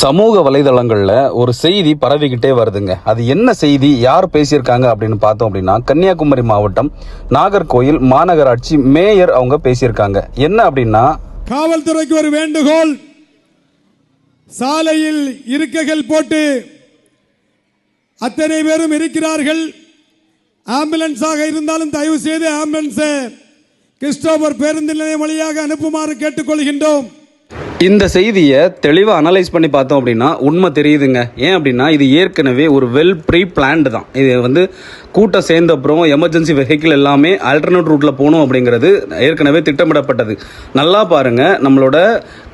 சமூக வலைதளங்களில் ஒரு செய்தி பரவிக்கிட்டே வருதுங்க. அது என்ன செய்தி? யார் பேசியிருக்காங்க அப்படின்னு பார்த்தோம் அப்படின்னா கன்னியாகுமரி மாவட்டம் நாகர்கோயில் மாநகராட்சி மேயர் அவங்க பேசியிருக்காங்க. என்ன அப்படின்னா காவல்துறைக்கு ஒரு வேண்டுகோள். சாலையில் இருக்கைகள் போட்டு அத்தனை பேரும் இருக்கிறார்கள். ஆம்புலன்ஸாக இருந்தாலும் தயவு செய்து ஆம்புலன்ஸை கிறிஸ்டோபர் பேருந்து நிலையம் வழியாக அனுப்புமாறு கேட்டுக்கொள்கின்றோம். இந்த செய்தியை தெளிவாக அனலைஸ் பண்ணி பார்த்தோம் அப்படின்னா உண்மை தெரியுதுங்க. ஏன் அப்படின்னா இது ஏற்கனவே ஒரு வெல் ப்ரீ பிளான்டு தான். இது வந்து கூட்டம் சேர்ந்த அப்புறம் எமர்ஜென்சி வெஹிக்கிள் எல்லாமே ஆல்டர்னேட் ரூட்டில் போகணும் அப்படிங்கிறது ஏற்கனவே திட்டமிடப்பட்டது. நல்லா பாருங்கள் நம்மளோட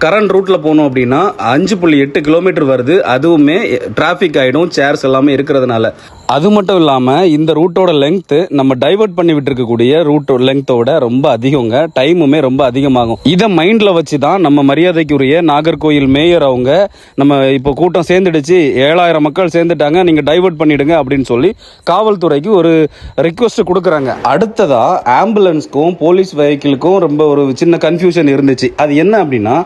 கரண்ட் ரூட்டில் போகணும் அப்படின்னா அஞ்சு புள்ளி எட்டு கிலோமீட்டர் வருது. அதுவுமே டிராஃபிக் ஆகிடும் சேர்ஸ் எல்லாமே இருக்கிறதுனால. அது மட்டும் இல்லாமல் இந்த ரூட்டோட லெங்க்த்து நம்ம டைவர்ட் பண்ணி விட்டுருக்கக்கூடிய ரூட் லெங்க்த்தோட ரொம்ப அதிகங்க. டைமுமே ரொம்ப அதிகமாகும். இதை மைண்டில் வச்சு தான் நம்ம மரியாதைக்குரிய நாகர்கோயில் மேயர் அவங்க நம்ம இப்போ கூட்டம் சேர்ந்துடுச்சு. ஏழாயிரம் மக்கள் சேர்ந்துட்டாங்க. நீங்கள் டைவர்ட் பண்ணிடுங்க அப்படின்னு சொல்லி காவல்துறைக்கு ஒரு ரிக்வஸ்ட் கொடுக்குறாங்க. அடுத்ததா ஆம்புலன்ஸ்க்கும் போலீஸ் வெஹிக்கிளுக்கும் ரொம்ப ஒரு சின்ன கன்ஃபியூஷன் இருந்துச்சு. அது என்ன அப்படின்னா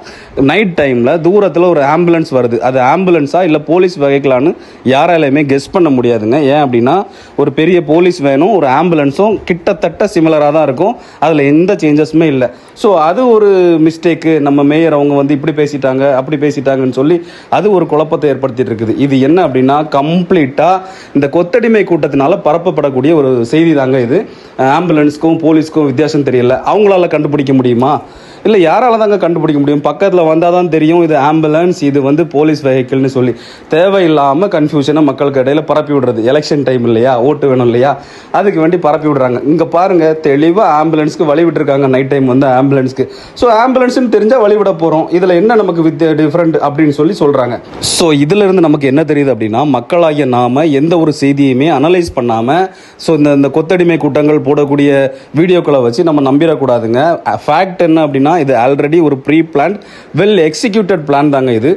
நைட் டைமில் தூரத்தில் ஒரு ஆம்புலன்ஸ் வருது. அது ஆம்புலன்ஸா இல்லை போலீஸ் வெஹிக்கிளான்னு யாராலையுமே கெஸ் பண்ண முடியாதுங்க. ஏன் அப்படின்னா ஒரு பெரிய போலீஸ் வேணும் ஒரு ஆம்புலன்ஸும் கிட்டத்தட்ட சிமிலராக தான் இருக்கும். அதில் எந்த சேஞ்சஸுமே இல்லை. ஸோ அது ஒரு மிஸ்டேக்கு நம்ம மேயர் அவங்க வந்து இப்படி பேசிட்டாங்க அப்படி பேசிட்டாங்கன்னு சொல்லி அது ஒரு குழப்பத்தை ஏற்படுத்திட்டு இருக்குது. இது என்ன அப்படின்னா கம்ப்ளீட்டாக இந்த கொத்தடிமை கூட்டத்தினால பரப்பப்படக்கூடிய ஒரு செய்தி தாங்க இது. ஆம்புலன்ஸ்க்கும் போலீஸ்க்கும் வித்தியாசம் தெரியல. அவங்களால கண்டுபிடிக்க முடியுமா? இல்லை யாரால தாங்க கண்டுபிடிக்க முடியும்? பக்கத்தில் வந்தால் தான் தெரியும் இது ஆம்புலன்ஸ் இது வந்து போலீஸ் வெஹிக்கிள்னு சொல்லி. தேவையில்லாமல் கன்ஃபியூஷனை மக்களுக்கு இடையில பரப்பி விடுறது. எலெக்ஷன் டைம் இல்லையா? ஓட்டு வேணும் இல்லையா? அதுக்கு வேண்டி பரப்பி விடுறாங்க. இங்கே பாருங்கள் தெளிவாக ஆம்புலன்ஸ்க்கு வழி விட்டுருக்காங்க நைட் டைம் வந்து ஆம்புலன்ஸ்க்கு ஸோ ஆம்புலன்ஸ்னு தெரிஞ்சால் வழிவிட போகிறோம் இதில் என்ன நமக்கு வித் டிஃப்ரெண்ட் அப்படின்னு சொல்லி சொல்கிறாங்க ஸோ இதிலிருந்து நமக்கு என்ன தெரியுது அப்படின்னா மக்களாகிய நாம் எந்த ஒரு செய்தியுமே அனலைஸ் பண்ணாமல் ஸோ இந்த இந்த கொத்தடிமை கூட்டங்கள் போடக்கூடிய வீடியோக்களை வச்சு நம்ம நம்பிடக்கூடாதுங்க. ஃபேக்ட் என்ன அப்படின்னா இது ஆல்ரெடி ஒரு pre plan well executed plan தாங்க இது.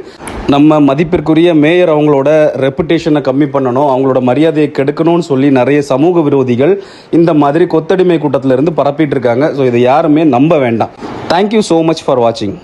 நம்ம மதிப்பிற்குரிய மேயர் அவங்களோட ரெப்புடேஷனை கம்மி பண்ணணும் அவங்களோட மரியாதையை கெடுக்கணும்னு சொல்லி நிறைய சமூக விரோதிகள் இந்த மாதிரி கொத்தடிமை கூட்டத்திலிருந்து பரப்பிட்டு இருக்காங்க. ஸோ இதை யாருமே நம்ப வேண்டாம். தேங்க்யூ ஸோ மச் ஃபார் வாட்சிங்